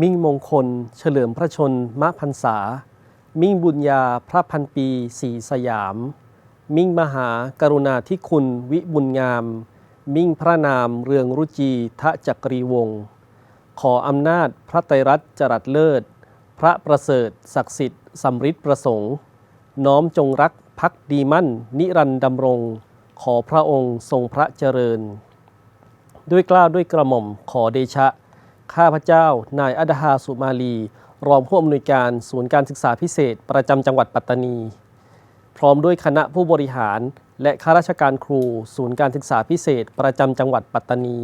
มิ่งมงคล เฉลิมพระชนมพรรษา มิ่งบุญญาพระพันปีสีสยาม มิ่งมหากรุณาธิคุณวิบุญงาม มิ่งพระนามเรืองรุจีทะจักรีวงศ์ขออำนาจพระไตรรัตน์จรัสเลิศ พระประเสริฐศักดิ์สิทธิ์สำริดประสงค์ น้อมจงรักพักดีมั่น นิรันดร์ดำรง ขอพระองค์ทรงพระเจริญ ด้วยกล้าวด้วยกระหม่อมขอเดชะ ข้าพเจ้า นายอัดฮาสุมาลี รองผู้อำนวยการศูนย์การศึกษาพิเศษ ประจำจังหวัดปัตตานี พร้อมด้วยคณะผู้บริหาร และข้าราชการครู ศูนย์การศึกษาพิเศษ ประจำจังหวัดปัตตานี